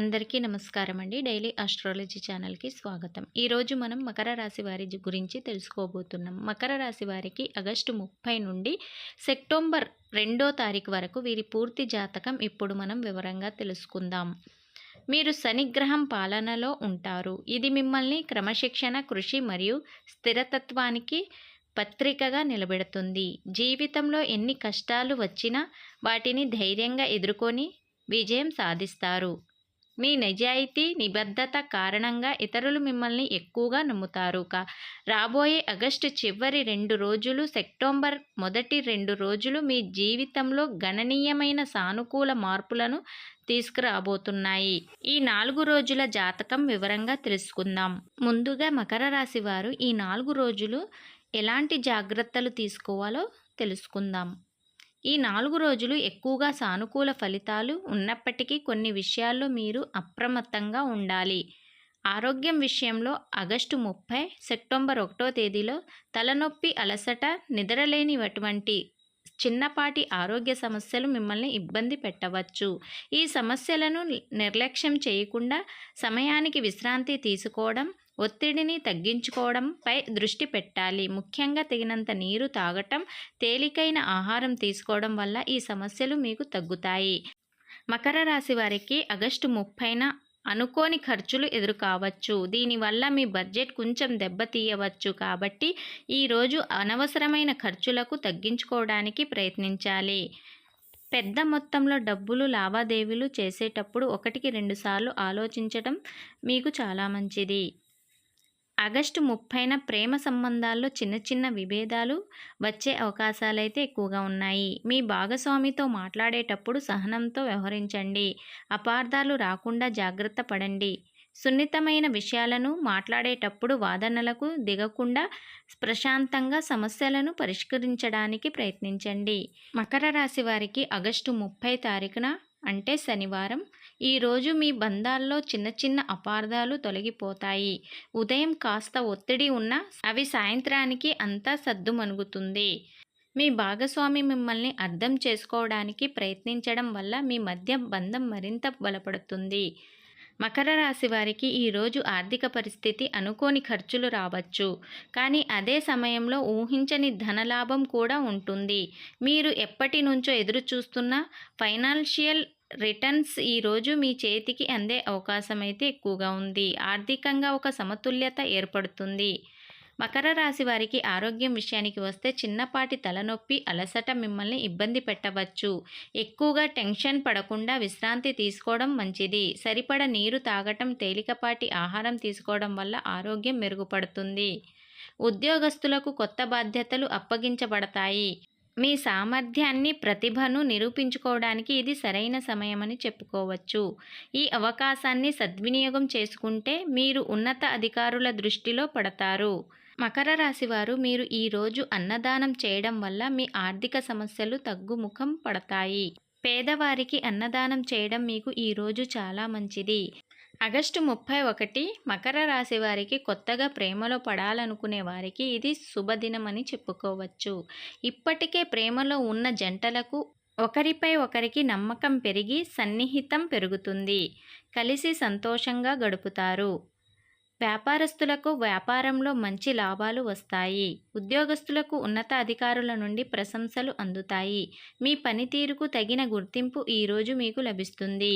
అందరికీ నమస్కారం అండి. డైలీ ఆస్ట్రాలజీ ఛానల్కి స్వాగతం. ఈరోజు మనం మకర రాశి వారి గురించి తెలుసుకోబోతున్నాం. మకర రాశి వారికి ఆగస్టు ముప్పై నుండి సెప్టెంబర్ రెండో తారీఖు వరకు వీరి పూర్తి జాతకం ఇప్పుడు మనం వివరంగా తెలుసుకుందాం. మీరు శనిగ్రహం పాలనలో ఉంటారు. ఇది మిమ్మల్ని క్రమశిక్షణ కృషి మరియు స్థిరతత్వానికి పత్రికగా నిలబెడుతుంది. జీవితంలో ఎన్ని కష్టాలు వచ్చినా వాటిని ధైర్యంగా ఎదుర్కొని విజయం సాధిస్తారు. మీ నిజాయితీ నిబద్ధత కారణంగా ఇతరులు మిమ్మల్ని ఎక్కువగా నమ్ముతారు కా? రాబోయే ఆగస్టు చివరి రెండు రోజులు సెప్టెంబర్ మొదటి రెండు రోజులు మీ జీవితంలో గణనీయమైన సానుకూల మార్పులను తీసుకురాబోతున్నాయి. ఈ నాలుగు రోజుల జాతకం వివరంగా తెలుసుకుందాం. ముందుగా మకర రాశి వారు ఈ నాలుగు రోజులు ఎలాంటి జాగ్రత్తలు తీసుకోవాలో తెలుసుకుందాం. ఈ నాలుగు రోజులు ఎక్కువగా సానుకూల ఫలితాలు ఉన్నప్పటికీ కొన్ని విషయాల్లో మీరు అప్రమత్తంగా ఉండాలి. ఆరోగ్యం విషయంలో ఆగస్టు ముప్పై సెప్టెంబర్ ఒకటో తేదీలో తలనొప్పి అలసట నిద్రలేనిటువంటి చిన్నపాటి ఆరోగ్య సమస్యలు మిమ్మల్ని ఇబ్బంది పెట్టవచ్చు. ఈ సమస్యలను నిర్లక్ష్యం చేయకుండా సమయానికి విశ్రాంతి తీసుకోవడం ఒత్తిడిని తగ్గించుకోవడంపై దృష్టి పెట్టాలి. ముఖ్యంగా తగినంత నీరు తాగటం తేలికైన ఆహారం తీసుకోవడం వల్ల ఈ సమస్యలు మీకు తగ్గుతాయి. మకర రాశి వారికి ఆగస్టు ముప్పైన అనుకోని ఖర్చులు ఎదురు కావచ్చు దీనివల్ల మీ బడ్జెట్ కొంచెం దెబ్బతీయవచ్చు కాబట్టి ఈరోజు అనవసరమైన ఖర్చులకు తగ్గించుకోవడానికి ప్రయత్నించాలి. పెద్ద మొత్తంలో డబ్బులు లావాదేవీలు చేసేటప్పుడు ఒకటికి రెండుసార్లు ఆలోచించడం మీకు చాలా మంచిది. ఆగస్టు ముప్పైన ప్రేమ సంబంధాల్లో చిన్న చిన్న విభేదాలు వచ్చే అవకాశాలైతే ఎక్కువగా ఉన్నాయి. మీ భాగస్వామితో మాట్లాడేటప్పుడు సహనంతో వ్యవహరించండి. అపార్థాలు రాకుండా జాగ్రత్త పడండి. సున్నితమైన విషయాలను మాట్లాడేటప్పుడు వాదనలకు దిగకుండా ప్రశాంతంగా సమస్యలను పరిష్కరించడానికి ప్రయత్నించండి. మకర రాశి వారికి ఆగస్టు ముప్పై తారీఖున అంటే శనివారం ఈరోజు మీ బంధాల్లో చిన్న చిన్న అపార్థాలు తొలగిపోతాయి. ఉదయం కాస్త ఒత్తిడి ఉన్నా అవి సాయంత్రానికి అంతా సద్దుమణుగుతుంది. మీ భాగస్వామి మిమ్మల్ని అర్థం చేసుకోవడానికి ప్రయత్నించడం వల్ల మీ మధ్య బంధం మరింత బలపడుతుంది. మకర రాశి వారికి ఈరోజు ఆర్థిక పరిస్థితి అనుకోని ఖర్చులు రావచ్చు. కానీ అదే సమయంలో ఊహించని ధనలాభం కూడా ఉంటుంది. మీరు ఎప్పటి నుంచో ఎదురు చూస్తున్న ఫైనాన్షియల్ రిటర్న్స్ ఈరోజు మీ చేతికి అందే అవకాశం అయితే ఎక్కువగా ఉంది. ఆర్థికంగా ఒక సమతుల్యత ఏర్పడుతుంది. మకర రాశి వారికి ఆరోగ్యం విషయానికి వస్తే చిన్నపాటి తలనొప్పి అలసట మిమ్మల్ని ఇబ్బంది పెట్టవచ్చు. ఎక్కువగా టెన్షన్ పడకుండా విశ్రాంతి తీసుకోవడం మంచిది. సరిపడ నీరు తాగటం తేలికపాటి ఆహారం తీసుకోవడం వల్ల ఆరోగ్యం మెరుగుపడుతుంది. ఉద్యోగస్తులకు కొత్త బాధ్యతలు అప్పగించబడతాయి. మీ సామర్థ్యాన్ని ప్రతిభను నిరూపించుకోవడానికి ఇది సరైన సమయమని చెప్పుకోవచ్చు. ఈ అవకాశాన్ని సద్వినియోగం చేసుకుంటే మీరు ఉన్నత అధికారుల దృష్టిలో పడతారు. మకర రాశి వారు మీరు ఈరోజు అన్నదానం చేయడం వల్ల మీ ఆర్థిక సమస్యలు తగ్గుముఖం పడతాయి. పేదవారికి అన్నదానం చేయడం మీకు ఈరోజు చాలా మంచిది. ఆగస్టు ముప్పై ఒకటి మకర రాశి వారికి కొత్తగా ప్రేమలో పడాలనుకునే వారికి ఇది శుభదినమని చెప్పుకోవచ్చు. ఇప్పటికే ప్రేమలో ఉన్న జంటలకు ఒకరిపై ఒకరికి నమ్మకం పెరిగి సన్నిహితం పెరుగుతుంది. కలిసి సంతోషంగా గడుపుతారు. వ్యాపారస్తులకు వ్యాపారంలో మంచి లాభాలు వస్తాయి. ఉద్యోగస్తులకు ఉన్నత అధికారుల నుండి ప్రశంసలు అందుతాయి. మీ పనితీరుకు తగిన గుర్తింపు ఈరోజు మీకు లభిస్తుంది.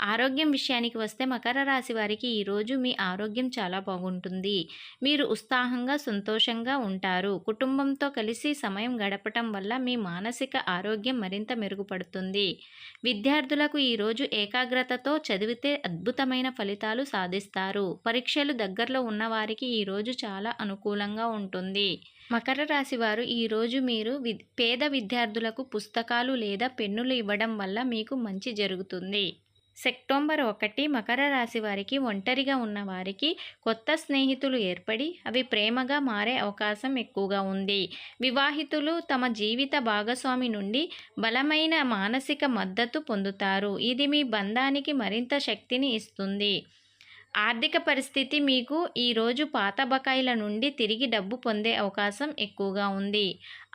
ఆరోగ్యం విషయానికి వస్తే మకర రాశి వారికి ఈరోజు మీ ఆరోగ్యం చాలా బాగుంటుంది. మీరు ఉత్సాహంగా సంతోషంగా ఉంటారు. కుటుంబంతో కలిసి సమయం గడపటం వల్ల మీ మానసిక ఆరోగ్యం మరింత మెరుగుపడుతుంది. విద్యార్థులకు ఈరోజు ఏకాగ్రతతో చదివితే అద్భుతమైన ఫలితాలు సాధిస్తారు. పరీక్షలు దగ్గరలో ఉన్నవారికి ఈరోజు చాలా అనుకూలంగా ఉంటుంది. మకర రాశి వారు ఈరోజు మీరు వి పేద విద్యార్థులకు పుస్తకాలు లేదా పెన్నులు ఇవ్వడం వల్ల మీకు మంచి జరుగుతుంది. సెప్టెంబర్ ఒకటి మకర రాశి వారికి ఒంటరిగా ఉన్న వారికి కొత్త స్నేహితులు ఏర్పడి అవి ప్రేమగా మారే అవకాశం ఎక్కువగా ఉంది. వివాహితులు తమ జీవిత భాగస్వామి నుండి బలమైన మానసిక మద్దతు పొందుతారు. ఇది మీ బంధానికి మరింత శక్తిని ఇస్తుంది. ఆర్థిక పరిస్థితి మీకు ఈరోజు పాత బకాయిల నుండి తిరిగి డబ్బు పొందే అవకాశం ఎక్కువగా ఉంది.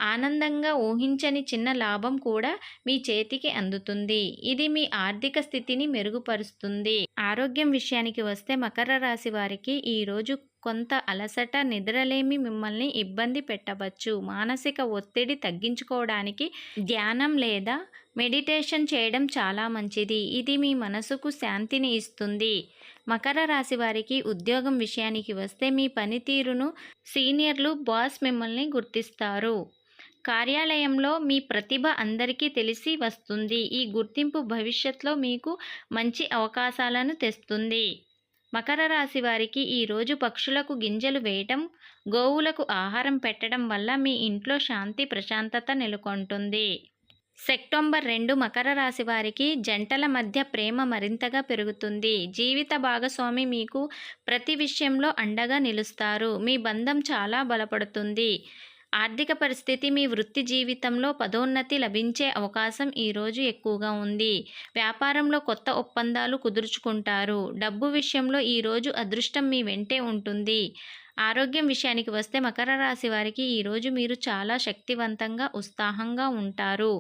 ఆనందంగా ఊహించని చిన్న లాభం కూడా మీ చేతికి అందుతుంది. ఇది మీ ఆర్థిక స్థితిని మెరుగుపరుస్తుంది. ఆరోగ్యం విషయానికి వస్తే మకర రాశి వారికి ఈరోజు కొంత అలసట నిద్రలేమి మిమ్మల్ని ఇబ్బంది పెట్టవచ్చు. మానసిక ఒత్తిడి తగ్గించుకోవడానికి ధ్యానం లేదా మెడిటేషన్ చేయడం చాలా మంచిది. ఇది మీ మనసుకు శాంతిని ఇస్తుంది. మకర రాశి వారికి ఉద్యోగం విషయానికి వస్తే మీ పనితీరును సీనియర్లు బాస్ మిమ్మల్ని గుర్తిస్తారు. కార్యాలయంలో మీ ప్రతిభ అందరికీ తెలిసి వస్తుంది. ఈ గుర్తింపు భవిష్యత్తులో మీకు మంచి అవకాశాలను తెస్తుంది. మకర రాశి వారికి ఈరోజు పక్షులకు గింజలు వేయటం గోవులకు ఆహారం పెట్టడం వల్ల మీ ఇంట్లో శాంతి ప్రశాంతత నెలకొంటుంది. సెప్టెంబర్ రెండు మకర రాశి వారికి జంటల మధ్య ప్రేమ మరింతగా పెరుగుతుంది. జీవిత భాగస్వామి మీకు ప్రతి విషయంలో అండగా నిలుస్తారు. మీ బంధం చాలా బలపడుతుంది. ఆర్థిక పరిస్థితి మీ వృత్తి జీవితంలో పదోన్నతి లభించే అవకాశం ఈరోజు ఎక్కువగా ఉంది. వ్యాపారంలో కొత్త ఒప్పందాలు కుదుర్చుకుంటారు. డబ్బు విషయంలో ఈరోజు అదృష్టం మీ వెంటే ఉంటుంది. ఆరోగ్యం విషయానికి వస్తే మకర రాశి వారికి ఈరోజు మీరు చాలా శక్తివంతంగా ఉత్సాహంగా ఉంటారు.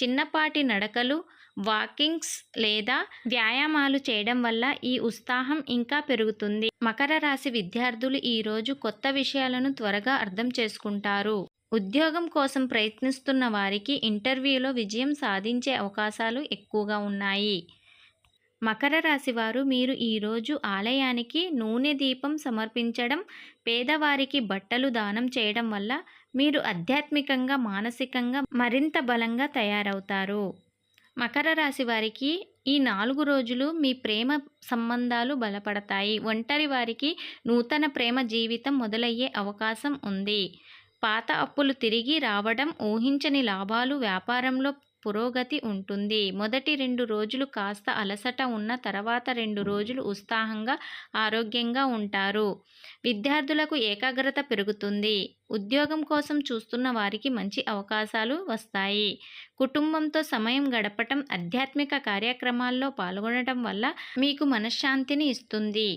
చిన్నపాటి నడకలు వాకింగ్స్ లేదా వ్యాయామాలు చేయడం వల్ల ఈ ఉత్సాహం ఇంకా పెరుగుతుంది. మకర రాశి విద్యార్థులు ఈరోజు కొత్త విషయాలను త్వరగా అర్థం చేసుకుంటారు. ఉద్యోగం కోసం ప్రయత్నిస్తున్న వారికి ఇంటర్వ్యూలో విజయం సాధించే అవకాశాలు ఎక్కువగా ఉన్నాయి. మకర రాశి వారు మీరు ఈరోజు ఆలయానికి నూనె దీపం సమర్పించడం పేదవారికి బట్టలు దానం చేయడం వల్ల మీరు ఆధ్యాత్మికంగా మానసికంగా మరింత బలంగా తయారవుతారు. మకర రాశి వారికి ఈ నాలుగు రోజులు మీ ప్రేమ సంబంధాలు బలపడతాయి. ఒంటరి వారికి నూతన ప్రేమ జీవితం మొదలయ్యే అవకాశం ఉంది. పాత అప్పులు తిరిగి రావడం ఊహించని లాభాలు వ్యాపారంలో పురోగతి ఉంటుంది. మొదటి రెండు రోజులు కాస్త అలసట ఉన్న తర్వాత రెండు రోజులు ఉత్సాహంగా ఆరోగ్యంగా ఉంటారు. విద్యార్థులకు ఏకాగ్రత పెరుగుతుంది. ఉద్యోగం కోసం చూస్తున్న వారికి మంచి అవకాశాలు వస్తాయి. కుటుంబంతో సమయం గడపటం ఆధ్యాత్మిక కార్యక్రమాల్లో పాల్గొనడం వల్ల మీకు మనశ్శాంతిని ఇస్తుంది.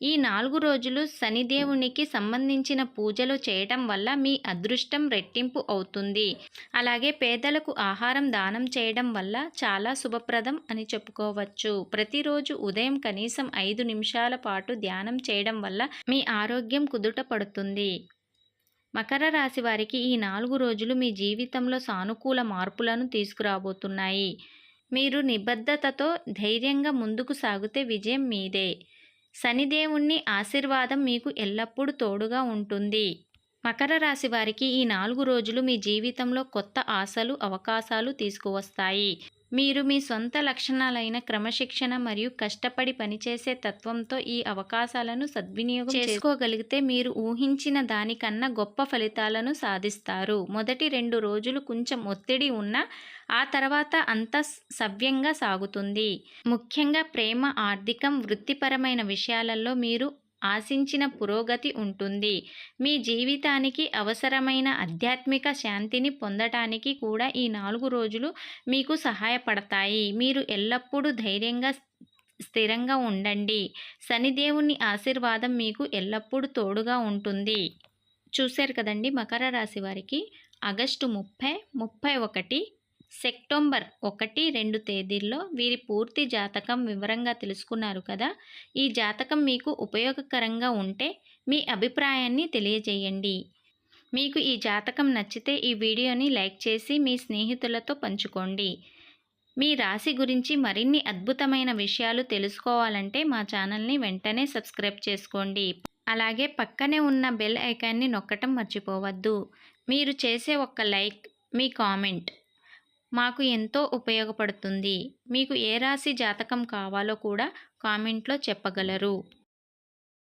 ఈ నాలుగు రోజులు శనిదేవునికి సంబంధించిన పూజలు చేయటం వల్ల మీ అదృష్టం రెట్టింపు అవుతుంది. అలాగే పేదలకు ఆహారం దానం చేయడం వల్ల చాలా శుభప్రదం అని చెప్పుకోవచ్చు. ప్రతిరోజు ఉదయం కనీసం ఐదు నిమిషాల పాటు ధ్యానం చేయడం వల్ల మీ ఆరోగ్యం కుదుట పడుతుంది. మకర రాశి వారికి ఈ నాలుగు రోజులు మీ జీవితంలో సానుకూల మార్పులను తీసుకురాబోతున్నాయి. మీరు నిబద్ధతతో ధైర్యంగా ముందుకు సాగితే విజయం మీదే. శనిదేవుణ్ణి ఆశీర్వాదం మీకు ఎల్లప్పుడూ తోడుగా ఉంటుంది. మకర రాశి వారికి ఈ నాలుగు రోజులు మీ జీవితంలో కొత్త ఆశలు అవకాశాలు తీసుకువస్తాయి. మీరు మీ సొంత లక్షణాలైన క్రమశిక్షణ మరియు కష్టపడి పనిచేసే తత్వంతో ఈ అవకాశాలను సద్వినియోగం చేసుకోగలిగితే మీరు ఊహించిన దానికన్నా గొప్ప ఫలితాలను సాధిస్తారు. మొదటి రెండు రోజులు కొంచెం ఒత్తిడి ఉన్నా ఆ తర్వాత అంత సవ్యంగా సాగుతుంది. ముఖ్యంగా ప్రేమ ఆర్థికం వృత్తిపరమైన విషయాలలో మీరు ఆశించిన పురోగతి ఉంటుంది. మీ జీవితానికి అవసరమైన ఆధ్యాత్మిక శాంతిని పొందటానికి కూడా ఈ నాలుగు రోజులు మీకు సహాయపడతాయి. మీరు ఎల్లప్పుడూ ధైర్యంగా స్థిరంగా ఉండండి. శనిదేవుని ఆశీర్వాదం మీకు ఎల్లప్పుడూ తోడుగా ఉంటుంది. చూశారు కదండి మకర రాశి వారికి ఆగస్టు ముప్పై ముప్పై ఒకటి సెప్టెంబర్ ఒకటి రెండు తేదీల్లో వీరి పూర్తి జాతకం వివరంగా తెలుసుకున్నారు కదా. ఈ జాతకం మీకు ఉపయోగకరంగా ఉంటే మీ అభిప్రాయాన్ని తెలియజేయండి. మీకు ఈ జాతకం నచ్చితే ఈ వీడియోని లైక్ చేసి మీ స్నేహితులతో పంచుకోండి. మీ రాశి గురించి మరిన్ని అద్భుతమైన విషయాలు తెలుసుకోవాలంటే మా ఛానల్ని వెంటనే సబ్స్క్రైబ్ చేసుకోండి. అలాగే పక్కనే ఉన్న బెల్ ఐకాన్ని నొక్కటం మర్చిపోవద్దు. మీరు చేసే ఒక్క లైక్ మీ కామెంట్ మాకు ఎంతో ఉపయోగపడుతుంది. మీకు ఏ రాశి జాతకం కావాలో కూడా కామెంట్లో చెప్పగలరు.